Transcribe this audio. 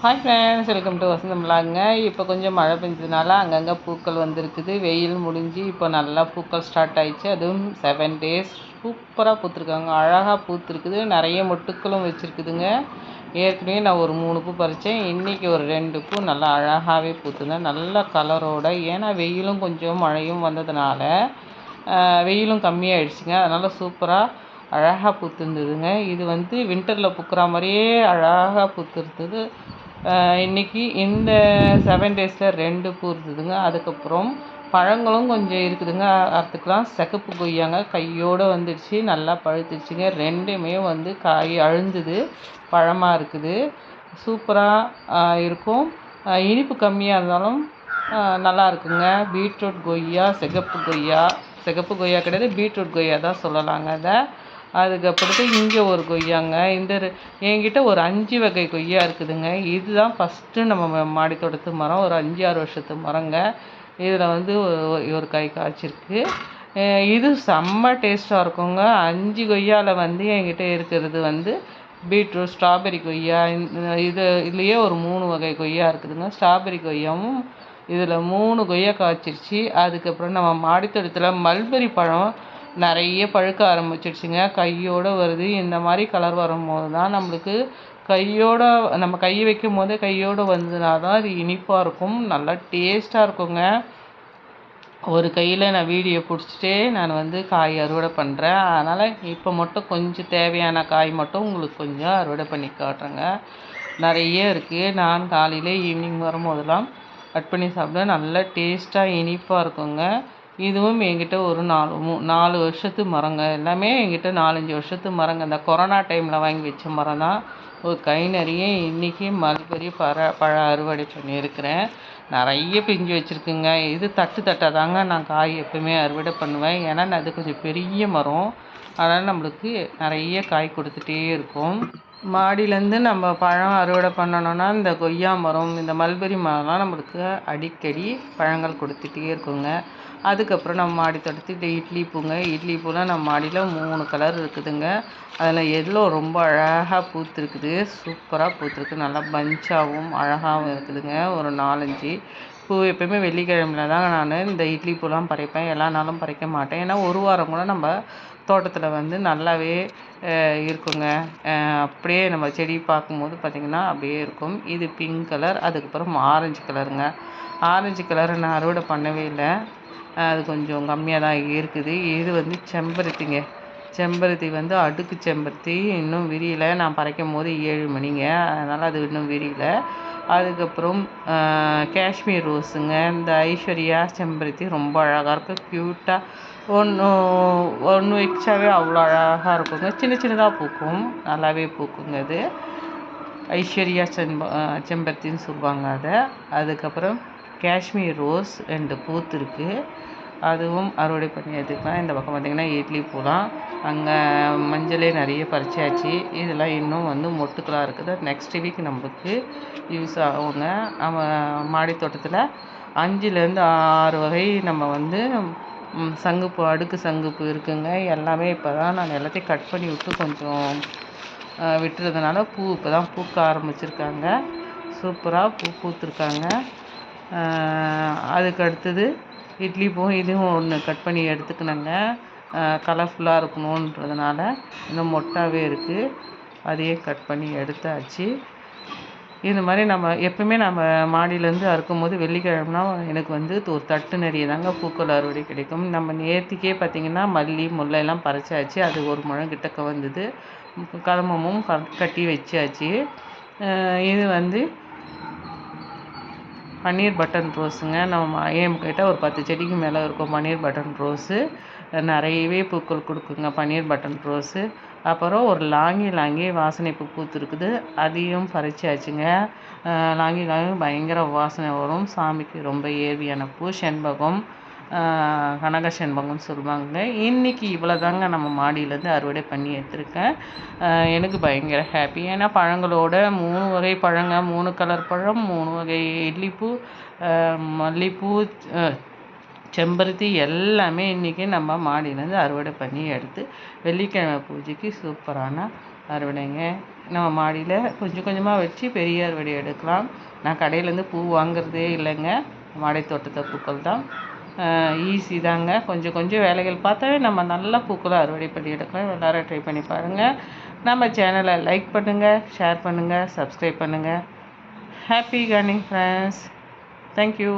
Hi friends welcome to Vasantham விளாங்க இப்போ கொஞ்சம் மழை பெஞ்சதுனால அங்கங்கே பூக்கள் வந்திருக்குது. வெயில் முடிஞ்சு இப்போ நல்லா பூக்கள் ஸ்டார்ட் ஆயிடுச்சு. அதுவும் செவன் டேஸ் சூப்பராக பூத்துருக்காங்க. அழகாக பூத்துருக்குது. நிறைய மொட்டுக்களும் வச்சுருக்குதுங்க. ஏற்கனவே நான் ஒரு மூணு பூ பறித்தேன் இன்றைக்கி ஒரு ரெண்டு பூ நல்லா அழகாகவே பூத்துங்க. நல்ல கலரோட ஏன்னா வெயிலும் கொஞ்சம் மழையும் வந்ததுனால வெயிலும் கம்மியாயிடுச்சுங்க. அதனால் சூப்பராக அழகாக பூத்துருந்ததுங்க. இது வந்து வின்டரில் பூக்கிற மாதிரியே அழகாக பூத்துருந்தது. இன்றைக்கி இந்த செவன் டேஸில் ரெண்டு பூ இருந்ததுங்க அதுக்கப்புறம் பழங்களும் கொஞ்சம் இருக்குதுங்க. அதுக்கெலாம் சிகப்பு கொய்யாங்க. கையோடு வந்துடுச்சு. நல்லா பழுத்துடுச்சுங்க. ரெண்டுமே வந்து காய் அழுந்துது பழமாக இருக்குது. சூப்பராக இருக்கும். இனிப்பு கம்மியாக இருந்தாலும் நல்லா இருக்குங்க. பீட்ரூட் கொய்யா சிகப்பு கொய்யா. சிகப்பு கொய்யா கிடையாது பீட்ரூட் கொய்யா தான் சொல்லலாங்க அதை. அதுக்கப்புறத்து இங்கே ஒரு கொய்யாங்க. இந்த என்கிட்ட ஒரு அஞ்சு வகை கொய்யா இருக்குதுங்க. இதுதான் ஃபஸ்ட்டு நம்ம மாடி தோட்டத்து மரம். ஒரு அஞ்சு ஆறு வருஷத்து மரங்க. இதில் வந்து ஒரு காய் காய்ச்சிருக்கு. இது செம்ம டேஸ்ட்டாக இருக்குங்க. அஞ்சு கொய்யாவில் வந்து என்கிட்ட இருக்கிறது வந்து பீட்ரூட் ஸ்ட்ராபெரி கொய்யா. இது இதுலேயே ஒரு மூணு வகை கொய்யா இருக்குதுங்க. ஸ்ட்ராபெரி கொய்யாவும் இதில் மூணு கொய்யா காய்ச்சிருச்சு. அதுக்கப்புறம் நம்ம மாடித்தோட்டத்தில் மல்பெரி பழம் நிறைய பழுக்க ஆரம்பிச்சிடுச்சுங்க. கையோடு வருது. இந்த மாதிரி கலர் வரும்போது தான் நம்மளுக்கு கையோட நம்ம கை வைக்கும் போதே கையோடு வந்ததுனா தான் அது இனிப்பாக இருக்கும். நல்லா டேஸ்ட்டாக இருக்குங்க. ஒரு கையில் நான் வீடியோ பிடிச்சிட்டே நான் வந்து காய் அறுவடை பண்ணுறேன் அதனால் இப்போ மட்டும் கொஞ்சம் தேவையான காய் மட்டும் உங்களுக்கு கொஞ்சம் அறுவடை பண்ணி காட்டுறேங்க. நிறைய இருக்குது நான் காலையில் ஈவினிங் வரும்போதெல்லாம் கட் பண்ணி சாப்பிட நல்லா டேஸ்ட்டாக இனிப்பாக இருக்குங்க. இதுவும் என்கிட்ட ஒரு நாலு மூ நாலு வருஷத்து மரங்க. எல்லாமே என்கிட்ட நாலஞ்சு வருஷத்து மரங்க. இந்த கொரோனா டைமில் வாங்கி வச்ச மரம் தான். ஒரு கை நிறைய இன்றைக்கி மல்பெரி பற பழ அறுவடை பண்ணியிருக்கிறேன். நிறைய பிஞ்சு வச்சுருக்குங்க. இது தட்டு தட்டாக தாங்க நான் காய் எப்போவுமே அறுவடை பண்ணுவேன். ஏன்னா அது கொஞ்சம் பெரிய மரம். அதனால் நம்மளுக்கு நிறைய காய் கொடுத்துட்டே இருக்கும். மாடியிலேருந்து நம்ம பழம் அறுவடை பண்ணணுன்னா இந்த கொய்யா மரம் இந்த மல்பெரி மரம்லாம் நம்மளுக்கு அடிக்கடி பழங்கள் கொடுத்துட்டே இருக்குங்க. அதுக்கப்புறம் நம்ம மாடி தோட்டத்துக்கு இட்லி பூங்க. இட்லி பூலாம் நம்ம மாடியில் மூணு கலர் இருக்குதுங்க. அதில் எல்லோ ரொம்ப அழகாக பூத்துருக்குது. சூப்பராக பூத்துருக்கு. நல்லா பஞ்சாகவும் அழகாகவும் இருக்குதுங்க. ஒரு நாலஞ்சு பூ எப்போயுமே வெள்ளிக்கிழமையில தான் நான் இந்த இட்லி பூலாம் பறிப்பேன். எல்லா நாளும் பறிக்க மாட்டேன். ஏன்னா ஒரு வாரம் கூட நம்ம தோட்டத்தில் வந்து நல்லாவே இருக்குங்க. அப்படியே நம்ம செடி பார்க்கும்போது பார்த்திங்கன்னா அப்படியே இருக்கும். இது பிங்க் கலர் அதுக்கப்புறம் ஆரஞ்சு கலருங்க ஆரஞ்சு கலரை நான் அறுவடை பண்ணவே இல்லை. அது கொஞ்சம் கம்மியாக தான் இருக்குது. இது வந்து செம்பருத்திங்க. செம்பருத்தி வந்து அடுக்கு செம்பருத்தி இன்னும் விரியலை. நான் பறைக்கும் போது ஏழு மணிங்க. அதனால் அது இன்னும் விரியலை. அதுக்கப்புறம் காஷ்மீர் ரோஸுங்க. இந்த ஐஸ்வர்யா செம்பருத்தி ரொம்ப அழகாக இருக்கும் க்யூட்டாக ஒன்று ஒன்று வச்சாவே அவ்வளோ அழகாக இருக்குங்க. சின்ன சின்னதாக பூக்கும். நல்லாவே பூக்குங்க அது. ஐஸ்வர்யா செம்ப செம்பருத்தின்னு சொல்லுவாங்க அதை. அதுக்கப்புறம் காஷ்மீர் ரோஸ் ரெண்டு பூத்து அதுவும் அறுவடை பண்ணி எடுத்துக்கலாம் இந்த பக்கம் பார்த்திங்கன்னா இட்லி பூலாம். அங்கே மஞ்சளே நிறைய பறிச்சாச்சு. இதெல்லாம் இன்னும் வந்து மொட்டுக்களாக இருக்குது. நெக்ஸ்ட் வீக் நம்மளுக்கு யூஸ் ஆகுங்க. நம்ம மாடி தோட்டத்தில் அஞ்சுலேருந்து ஆறு வகை நம்ம வந்து சங்குப்பூ அடுக்கு சங்குப்பூ இருக்குங்க. எல்லாமே இப்போ தான் நான் எல்லாத்தையும் கட் பண்ணி விட்டு கொஞ்சம் விட்டுறதுனால பூ இப்போ தான் பூக்க ஆரம்பிச்சிருக்காங்க. சூப்பராக பூ பூத்துருக்காங்க. அதுக்கு அடுத்தது இட்லி பூ இதுவும் ஒன்று கட் பண்ணி எடுத்துக்கினேங்க கலர்ஃபுல்லாக இருக்கணுன்றதுனால இன்னும் மொட்டாகவே இருக்குது அதையே கட் பண்ணி எடுத்தாச்சு. இது மாதிரி நம்ம எப்பவுமே நம்ம மாடியிலேருந்து அறுக்கும்போது வெள்ளிக்கிழமைனா எனக்கு வந்து ஒரு தட்டு நிறைய தாங்க பூக்கள் அறுவடை கிடைக்கும். நம்ம நேர்த்திக்கே பார்த்திங்கன்னா மல்லி முல்லை எல்லாம் பறிச்சாச்சு. அது ஒரு முழம் கிட்டக்க வந்தது. கதமமும் கட்டி வச்சாச்சு. இது வந்து பன்னீர் பட்டன் ரோஸுங்க. நம்ம என்கிட்ட ஒரு பத்து செடிக்கு மேலே இருக்கும் பன்னீர் பட்டன் ரோஸு. நிறையவே பூக்கள் கொடுக்குங்க பன்னீர் பட்டன் ரோஸு. அப்புறம் ஒரு லாங்கி லாங்கி வாசனை பூ பூத்துருக்குது. அதையும் பறிச்சாச்சுங்க. லாங்கி லாங்கி பயங்கர வாசனை வரும். சாமிக்கு ரொம்ப ஏவியான பூ. செண்பகம் கனக செண்பகம்னு சொல்லுவாங்க இன்றைக்கி இவ்வளோ தாங்க நம்ம மாடியிலேருந்து அறுவடை பண்ணி எடுத்துருக்கேன். எனக்கு பயங்கர ஹாப்பி ஏன்னா பழங்களோட மூணு வகை பழங்க மூணு கலர் பழம் மூணு வகை இட்லிப்பூ மல்லிப்பூ செம்பருத்தி எல்லாமே இன்றைக்கி நம்ம மாடியிலேருந்து அறுவடை பண்ணி எடுத்து வெள்ளிக்கிழமை பூஜைக்கு சூப்பரான அறுவடைங்க. நம்ம மாடியில் கொஞ்சம் கொஞ்சமாக வச்சு பெரிய அறுவடை எடுக்கலாம். நான் கடையிலேருந்து பூ வாங்குறதே இல்லைங்க. மாடை தோட்டத்தை பூக்கள் தான் ஈஸி தாங்க. கொஞ்சம் கொஞ்சம் வேலைகள் பார்த்தாவே நம்ம நல்லா பூக்களை அறுவடை பண்ணி எடுக்கலாம். எல்லோரும் ட்ரை பண்ணி பாருங்கள் நம்ம சேனலை லைக் பண்ணுங்கள் ஷேர் பண்ணுங்கள் சப்ஸ்கிரைப் பண்ணுங்கள் ஹாப்பி கார்னிங் ஃப்ரெண்ட்ஸ் தேங்க்யூ